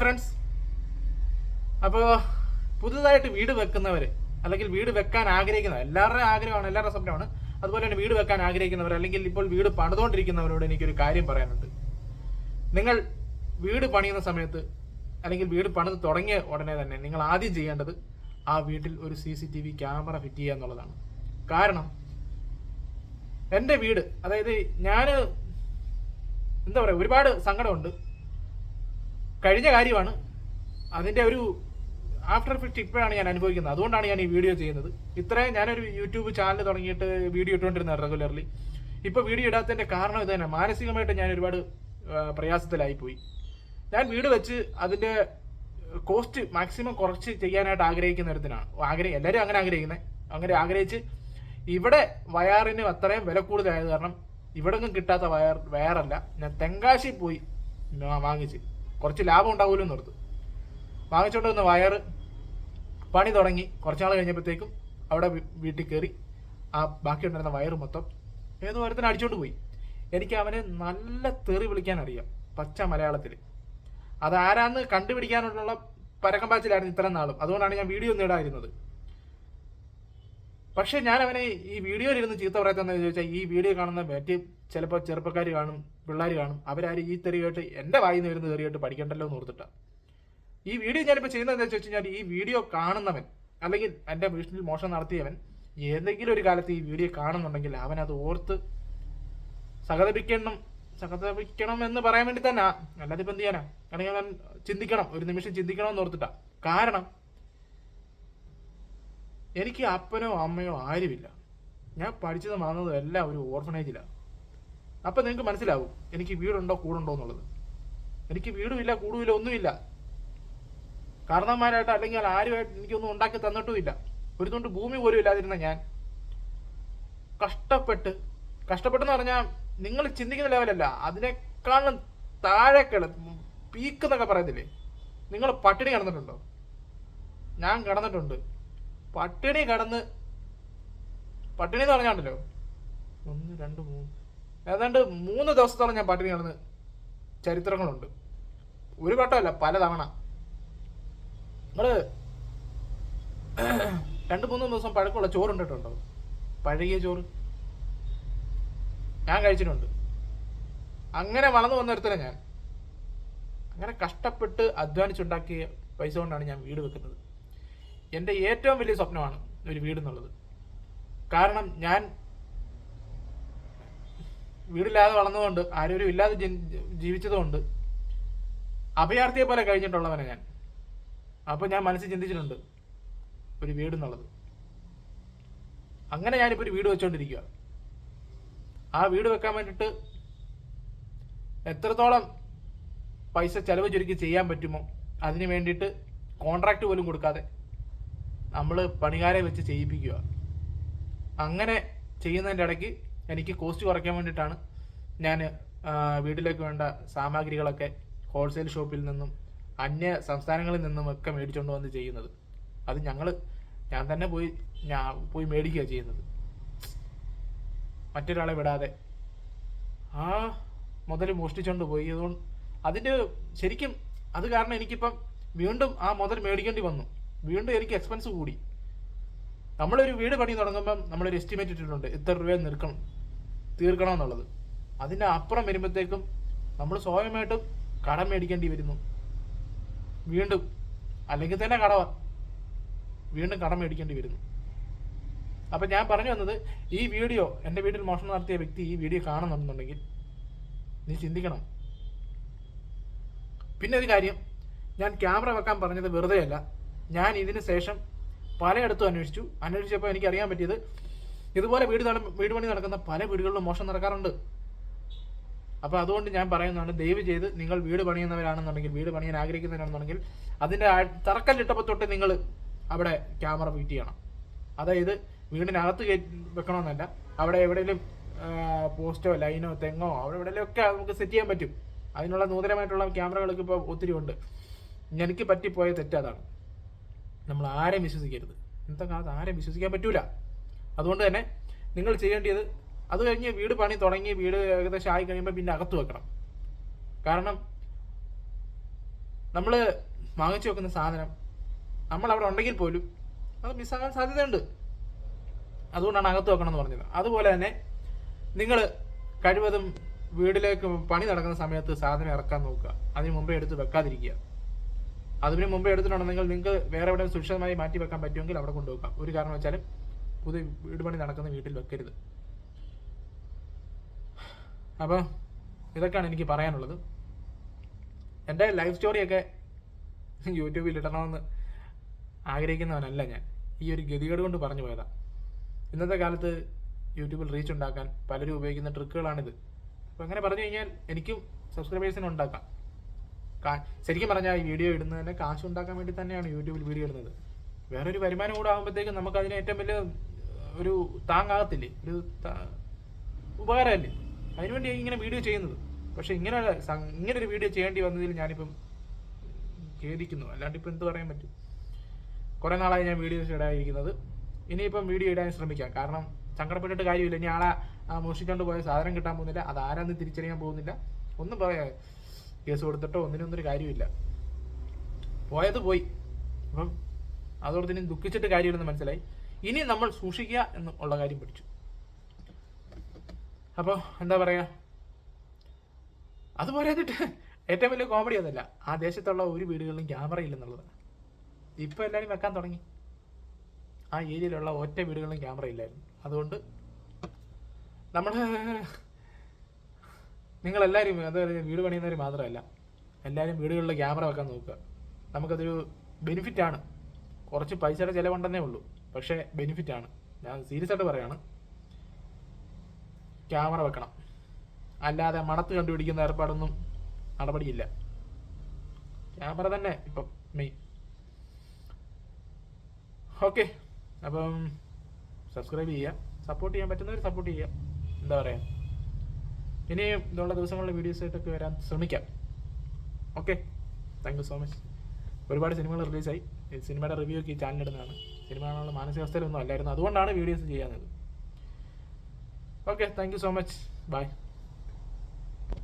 Friends അപ്പോൾ പുതുതായിട്ട് വീട് വെക്കുന്നവർ അല്ലെങ്കിൽ വീട് വെക്കാൻ ആഗ്രഹിക്കുന്നവർ എല്ലാവരുടെയും ആഗ്രഹമാണ് എല്ലാവരുടെ സ്വപ്നമാണ്. അതുപോലെ തന്നെ വീട് വെക്കാൻ ആഗ്രഹിക്കുന്നവർ അല്ലെങ്കിൽ ഇപ്പോൾ വീട് പണിതുകൊണ്ടിരിക്കുന്നവരോട് എനിക്കൊരു കാര്യം പറയാനുണ്ട്. നിങ്ങൾ വീട് പണിയുന്ന സമയത്ത് അല്ലെങ്കിൽ വീട് പണിത് തുടങ്ങിയ ഉടനെ തന്നെ നിങ്ങൾ ആദ്യം ചെയ്യേണ്ടത് ആ വീട്ടിൽ ഒരു C C T V camera fit ചെയ്യുക എന്നുള്ളതാണ്. കാരണം എന്റെ വീട് അതായത് ഞാൻ എന്താ പറയുക ഒരുപാട് സങ്കടമുണ്ട്. കഴിഞ്ഞ കാര്യമാണ്. അതിന്റെ ഒരു ആഫ്റ്റർ എഫക്റ്റ് ഇപ്പോഴാണ് ഞാൻ അനുഭവിക്കുന്നത്. അതുകൊണ്ടാണ് ഞാൻ ഈ വീഡിയോ ചെയ്യുന്നത്. ഇത്രയും ഞാനൊരു യൂട്യൂബ് ചാനൽ തുടങ്ങിയിട്ട് വീഡിയോ ഇട്ടുകൊണ്ടിരുന്നത് റെഗുലർലി ഇപ്പോൾ വീഡിയോ ഇടാത്തതിന്റെ കാരണം ഇത് തന്നെ. മാനസികമായിട്ട് ഞാൻ ഒരുപാട് പ്രയാസത്തിലായിപ്പോയി. ഞാൻ വീട് വെച്ച് അതിന്റെ കോസ്റ്റ് മാക്സിമം കുറച്ച് ചെയ്യാനായിട്ട് ആഗ്രഹിക്കുന്ന ഒരുത്തിനാണ്. ആഗ്രഹം എല്ലാവരും അങ്ങനെ ആഗ്രഹിക്കുന്നത് അങ്ങനെ ആഗ്രഹിച്ച് ഇവിടെ വയറിന് അത്രയും വില കൂടുതലായത് കാരണം ഇവിടെ ഒന്നും കിട്ടാത്ത വയർ വയറല്ല. ഞാൻ തെങ്കാശി പോയി വാങ്ങിച്ച്. കുറച്ച് ലാഭം ഉണ്ടാവുമല്ലോ എന്നോർത്ത് വാങ്ങിച്ചുകൊണ്ട് വന്ന വയർ പണി തുടങ്ങി. കുറച്ച് നാൾ കഴിഞ്ഞപ്പോഴത്തേക്കും അവിടെ വീട്ടിൽ കയറി ആ ബാക്കി ഉണ്ടായിരുന്ന വയർ മൊത്തം ഏതോ വരത്തിന് അടിച്ചോണ്ട് പോയി. എനിക്ക് അവനെ നല്ല തെറി വിളിക്കാൻ അറിയാം. പച്ച മലയാളത്തിൽ. അതാരാന്ന് കണ്ടുപിടിക്കാനുള്ള പരക്കം പാച്ചിലായിരുന്നു ഇത്രയും നാളും. അതുകൊണ്ടാണ് ഞാൻ വീഡിയോ ഒന്നും ഇടാതിരുന്നത്. പക്ഷെ ഞാൻ അവനെ ഈ വീഡിയോയിൽ ഇരുന്ന് ചീത്ത പറയത്തെന്ന് ചോദിച്ചാൽ ഈ വീഡിയോ കാണുന്ന മറ്റ് ചിലപ്പോൾ ചെറുപ്പക്കാർ കാണും പിള്ളേർ കാണും. അവരാരും ഈ തെറി കേട്ട് എന്റെ വായിൽ നിന്ന് വരുന്ന തെറി കേട്ട് പഠിക്കണ്ടല്ലോ എന്ന് ഓർത്തിട്ടാണ് ഈ വീഡിയോ ഞാനിപ്പോൾ ചെയ്യുന്നത് എന്താ വെച്ച് കഴിഞ്ഞാൽ ഈ വീഡിയോ കാണുന്നവൻ അല്ലെങ്കിൽ എന്റെ വീട്ടിൽ മോഷണം നടത്തിയവൻ ഏതെങ്കിലും ഒരു കാലത്ത് ഈ വീഡിയോ കാണുന്നുണ്ടെങ്കിൽ അവൻ അത് ഓർത്ത് സഹതപിക്കണം സഹതപിക്കണം എന്ന് പറയാൻ വേണ്ടി തന്നെ. അല്ലാതെ ഇപ്പം എന്ത് ചെയ്യാനാ? അല്ലെങ്കിൽ അവൻ ചിന്തിക്കണം ഒരു നിമിഷം ചിന്തിക്കണം എന്ന് ഓർത്തിട്ടാ. കാരണം എനിക്ക് അപ്പനോ അമ്മയോ ആരുമില്ല. ഞാൻ പഠിച്ചത് മാറുന്നതും എല്ലാം ഒരു ഓർഫനേജിലാണ് അപ്പം നിങ്ങൾക്ക് മനസ്സിലാവും എനിക്ക് വീടുണ്ടോ കൂടുണ്ടോ എന്നുള്ളത്. എനിക്ക് വീടുമില്ല കൂടുമില്ല ഒന്നുമില്ല. കാരണന്മാരായിട്ട് അല്ലെങ്കിൽ ആരുമായിട്ട് എനിക്കൊന്നും ഉണ്ടാക്കി തന്നിട്ടുമില്ല. ഒരു തുണ്ട് ഭൂമി പോലും ഇല്ലാതിരുന്ന ഞാൻ. കഷ്ടപ്പെട്ട് കഷ്ടപ്പെട്ടെന്ന് പറഞ്ഞാൽ നിങ്ങൾ ചിന്തിക്കുന്ന ലെവലല്ല അതിനേക്കാളും താഴെ പീക്ക് എന്നൊക്കെ പറയത്തില്ലേ? നിങ്ങൾ പട്ടിണി കിടന്നിട്ടുണ്ടോ? ഞാൻ കിടന്നിട്ടുണ്ട്. പട്ടിണി കിടന്ന് പട്ടിണി എന്ന് പറഞ്ഞാണ്ടല്ലോ? ഒന്ന് രണ്ട് മൂന്ന് ഏതാണ്ട് മൂന്ന് ദിവസത്തോളം ഞാൻ പട്ടിണി കിടന്ന് ചരിത്രങ്ങളുണ്ട്. ഒരു വട്ടമല്ല പലതവണ. നിങ്ങൾ രണ്ട് മൂന്ന് ദിവസം പഴക്കമുള്ള ചോറ് ഉണ്ടിട്ടുണ്ടോ? പഴകിയ ചോറ്? ഞാൻ കഴിച്ചിട്ടുണ്ട്. അങ്ങനെ വളർന്നു വന്ന ഒരുത്തരം ഞാൻ. അങ്ങനെ കഷ്ടപ്പെട്ട് അധ്വാനിച്ചുണ്ടാക്കിയ പൈസ കൊണ്ടാണ് ഞാൻ വീട് വെക്കുന്നത്. എന്റെ ഏറ്റവും വലിയ സ്വപ്നമാണ് ഒരു വീട് എന്നുള്ളത്. കാരണം ഞാൻ വീടില്ലാതെ വളർന്നതുകൊണ്ട് ആരോരും ഇല്ലാതെ ജീവിച്ചതുകൊണ്ട് അഭയാർത്ഥിയെ പോലെ കഴിഞ്ഞിട്ടുള്ളവനെ ഞാൻ. അപ്പോൾ ഞാൻ മനസ്സിൽ ചിന്തിച്ചിട്ടുണ്ട് ഒരു വീട് എന്നുള്ളത് അങ്ങനെ ഞാനിപ്പോൾ ഒരു വീട് വെച്ചുകൊണ്ടിരിക്കുക ആ വീട് വെക്കാൻ വേണ്ടിയിട്ട് എത്രത്തോളം പൈസ ചെലവ് ചുരുക്കി ചെയ്യാൻ പറ്റുമോ അതിന് വേണ്ടിയിട്ട് കോൺട്രാക്റ്റ് പോലും കൊടുക്കാതെ നമ്മൾ പണികാരെ വെച്ച് ചെയ്യിപ്പിക്കുക അങ്ങനെ ചെയ്യുന്നതിന്റെ ഇടയ്ക്ക് എനിക്ക് കോസ്റ്റ് കുറയ്ക്കാൻ വേണ്ടിയിട്ടാണ് ഞാൻ വീട്ടിലേക്ക് വേണ്ട സാമഗ്രികളൊക്കെ ഹോൾസെയിൽ ഷോപ്പിൽ നിന്നും അന്യ സംസ്ഥാനങ്ങളിൽ നിന്നും ഒക്കെ മേടിച്ചുകൊണ്ട് വന്ന് ചെയ്യുന്നത്. അത് ഞങ്ങൾ ഞാൻ തന്നെ പോയി ഞാൻ പോയി മേടിക്കുക ചെയ്യുന്നത്. മറ്റൊരാളെ വിടാതെ. ആ മുതൽ മോഷ്ടിച്ചുകൊണ്ട് പോയി. അതുകൊണ്ട് അതിന്റെ ശരിക്കും അത് കാരണം എനിക്കിപ്പം വീണ്ടും ആ മുതൽ മേടിക്കേണ്ടി വന്നു. വീണ്ടും എനിക്ക് എക്സ്പെൻസ് കൂടി. നമ്മളൊരു വീട് പണി തുടങ്ങുമ്പം നമ്മളൊരു എസ്റ്റിമേറ്റ് ഇട്ടിട്ടുണ്ട്. ഇത്ര രൂപ നിൽക്കണം തീർക്കണം എന്നുള്ളത് അതിന്റെ അപ്പുറം വരുമ്പോഴത്തേക്കും നമ്മൾ സ്വയമായിട്ടും കടം മേടിക്കേണ്ടി വരുന്നു. വീണ്ടും അല്ലെങ്കിൽ തന്നെ കടവ. വീണ്ടും കടം മേടിക്കേണ്ടി വരുന്നു. അപ്പം ഞാൻ പറഞ്ഞു വന്നത് ഈ വീഡിയോ എന്റെ വീട്ടിൽ മോഷണം നടത്തിയ വ്യക്തി ഈ വീഡിയോ കാണുന്നുണ്ടെന്നുണ്ടെങ്കിൽ നീ ചിന്തിക്കണം. പിന്നെ ഒരു കാര്യം ഞാൻ ക്യാമറ വെക്കാൻ പറഞ്ഞത് വെറുതെയല്ല. ഞാൻ ഇതിന് ശേഷം പലയിടത്തും അന്വേഷിച്ചു. അന്വേഷിച്ചപ്പോൾ എനിക്ക് അറിയാൻ പറ്റിയത് ഇതുപോലെ വീട് വീട് പണി നടക്കുന്ന പല വീടുകളിലും മോഷണം നടക്കാറുണ്ട്. അപ്പോൾ അതുകൊണ്ട് ഞാൻ പറയുന്നതാണ് ദയവ് ചെയ്ത് നിങ്ങൾ വീട് പണിയുന്നവരാണെന്നുണ്ടെങ്കിൽ വീട് പണിയാൻ ആഗ്രഹിക്കുന്നവരാണെന്നുണ്ടെങ്കിൽ അതിന്റെ തറക്കല്ലിട്ടപ്പോ തൊട്ട് നിങ്ങൾ അവിടെ ക്യാമറ ഫിറ്റ് ചെയ്യണം. അതായത് വീടിനകത്ത് വെക്കണമെന്നല്ല അവിടെ എവിടെയെങ്കിലും പോസ്റ്റോ ലൈനോ തെങ്ങോ അവിടെ എവിടെയെങ്കിലും ഒക്കെ നമുക്ക് സെറ്റ് ചെയ്യാൻ പറ്റും. അതിനുള്ള നൂതനമായിട്ടുള്ള ക്യാമറകളൊക്കെ ഇപ്പോൾ ഒത്തിരി ഉണ്ട്. എനിക്ക് പറ്റിപ്പോയ തെറ്റ് അതാണ്. നമ്മൾ ആരെയും വിശ്വസിക്കരുത്. ഇന്നത്തെ കാലത്ത് ആരെയും വിശ്വസിക്കാൻ പറ്റൂല. അതുകൊണ്ട് തന്നെ നിങ്ങൾ ചെയ്യേണ്ടത് അത് കഴിഞ്ഞ് വീട് പണി തുടങ്ങി വീട് ഏകദേശം ആയി കഴിയുമ്പോൾ പിന്നെ അകത്ത് വെക്കണം. കാരണം നമ്മൾ വാങ്ങിച്ചു വെക്കുന്ന സാധനം നമ്മൾ അവിടെ ഉണ്ടെങ്കിൽ പോലും അത് മിസ്സാകാൻ സാധ്യതയുണ്ട്. അതുകൊണ്ടാണ് അകത്ത് വെക്കണം എന്ന് പറഞ്ഞത്. അതുപോലെ തന്നെ നിങ്ങൾ കഴിവതും വീടിലേക്ക് പണി നടക്കുന്ന സമയത്ത് സാധനം ഇറക്കാൻ നോക്കുക. അതിന് മുമ്പേ എടുത്ത് വെക്കാതിരിക്കുക. അതിന് മുമ്പേ എടുത്തിട്ടുണ്ടെങ്കിൽ നിങ്ങൾക്ക് വേറെ എവിടെ സുരക്ഷിതമായി മാറ്റി വെക്കാൻ പറ്റുമെങ്കിൽ അവിടെ കൊണ്ടുവെക്കാം ഒരു കാരണം വെച്ചാലും പുതിയ വീട് പണി നടക്കുന്ന വീട്ടിൽ വെക്കരുത്. അപ്പോൾ ഇതൊക്കെയാണ് എനിക്ക് പറയാനുള്ളത്. എന്റെ ലൈഫ് സ്റ്റോറിയൊക്കെ യൂട്യൂബിൽ ഇടണമെന്ന് ആഗ്രഹിക്കുന്നവനല്ല ഞാൻ. ഈ ഒരു ഗതികേട് കൊണ്ട് പറഞ്ഞു പോയതാ. ഇന്നത്തെ കാലത്ത് യൂട്യൂബിൽ റീച്ച് ഉണ്ടാക്കാൻ പലരും ഉപയോഗിക്കുന്ന ട്രിക്കുകളാണിത് അപ്പോൾ അങ്ങനെ പറഞ്ഞു കഴിഞ്ഞാൽ എനിക്കും സബ്സ്ക്രൈബേഴ്സിനെ ഉണ്ടാക്കാം. ശരിക്കും പറഞ്ഞാൽ ഈ വീഡിയോ ഇടുന്നതിന് കാശ് ഉണ്ടാക്കാൻ വേണ്ടി തന്നെയാണ് യൂട്യൂബിൽ വീഡിയോ ഇടുന്നത്. വേറൊരു വരുമാനം കൂടെ ആകുമ്പോഴത്തേക്കും നമുക്ക് അതിന് ഏറ്റവും വലിയ ഒരു താങ്ങാകത്തില്ലേ? ഒരു ഉപകാരമല്ലേ? അതിനുവേണ്ടി ഇങ്ങനെ വീഡിയോ ചെയ്യുന്നത്. പക്ഷെ ഇങ്ങനെ ഇങ്ങനെ ഒരു വീഡിയോ ചെയ്യേണ്ടി വന്നതിൽ ഞാനിപ്പം ഖേദിക്കുന്നു. അല്ലാണ്ട് ഇപ്പം എന്ത് പറയാൻ പറ്റും? കുറേ നാളായി ഞാൻ വീഡിയോസ് ഇടാതിരിക്കുന്നത്. ഇനിയിപ്പം വീഡിയോ ഇടാൻ ശ്രമിക്കാം. കാരണം സങ്കടപ്പെട്ടിട്ട് കാര്യമില്ല. ഇനി ആളെ മോഷിച്ചുകൊണ്ട് പോയ സാധനം കിട്ടാൻ പോകുന്നില്ല. അത് ആരാന്ന് തിരിച്ചറിയാൻ പോകുന്നില്ല. ഒന്നും പറയാ കേസ് കൊടുത്തിട്ടോ ഒന്നിനൊന്നൊരു കാര്യമില്ല. പോയത് പോയി. അപ്പം അതോടൊപ്പം ദുഃഖിച്ചിട്ട് കാര്യമില്ലെന്ന് മനസ്സിലായി. ഇനി നമ്മൾ സൂക്ഷിക്കുക എന്ന് ഉള്ള കാര്യം പഠിച്ചു. അപ്പോൾ എന്താ പറയുക അത് പറയാതിട്ട് ഏറ്റവും വലിയ കോമഡി അതല്ല. ആ ദേശത്തുള്ള ഒരു വീടുകളിലും ക്യാമറ ഇല്ലെന്നുള്ളതാണ്. ഇപ്പോൾ എല്ലാവരും വെക്കാൻ തുടങ്ങി. ആ ഏരിയയിലുള്ള ഒറ്റ വീടുകളിലും ക്യാമറ ഇല്ലായിരുന്നു. അതുകൊണ്ട് നമ്മൾ നിങ്ങളെല്ലാവരും അത് വീട് പണിയുന്നവർ മാത്രമല്ല എല്ലാവരും വീടുകളിൽ ക്യാമറ വെക്കാൻ നോക്കുക. നമുക്കതൊരു ബെനിഫിറ്റാണ് കുറച്ച് പൈസയുടെ ചിലവുണ്ടെന്നേ ഉള്ളൂ. പക്ഷേ ബെനിഫിറ്റ് ആണ്. ഞാൻ സീരിയസ് ആയിട്ട് പറയാണ്. ക്യാമറ വെക്കണം. അല്ലാതെ മണത്ത് കണ്ടുപിടിക്കുന്ന ഏർപ്പാടൊന്നും നടപടിയില്ല. ക്യാമറ തന്നെ ഇപ്പം മെയിൻ ഓക്കെ അപ്പം സബ്സ്ക്രൈബ് ചെയ്യുക. സപ്പോർട്ട് ചെയ്യാൻ പറ്റുന്നവർ സപ്പോർട്ട് ചെയ്യുക. എന്താ പറയുക ഇനിയും ഇതുള്ള ദിവസങ്ങളിലെ വീഡിയോസ് ആയിട്ടൊക്കെ വരാൻ ശ്രമിക്കാം. Okay thank you so much ഒരുപാട് സിനിമകൾ റിലീസായി സിനിമയുടെ റിവ്യൂ ഒക്കെ ചാനലിടുന്നതാണ് സിനിമ കാണാനുള്ള മാനസികാവസ്ഥയിലൊന്നും അല്ലായിരുന്നു. അതുകൊണ്ടാണ് വീഡിയോസ് ചെയ്യാൻ okay thank so much bye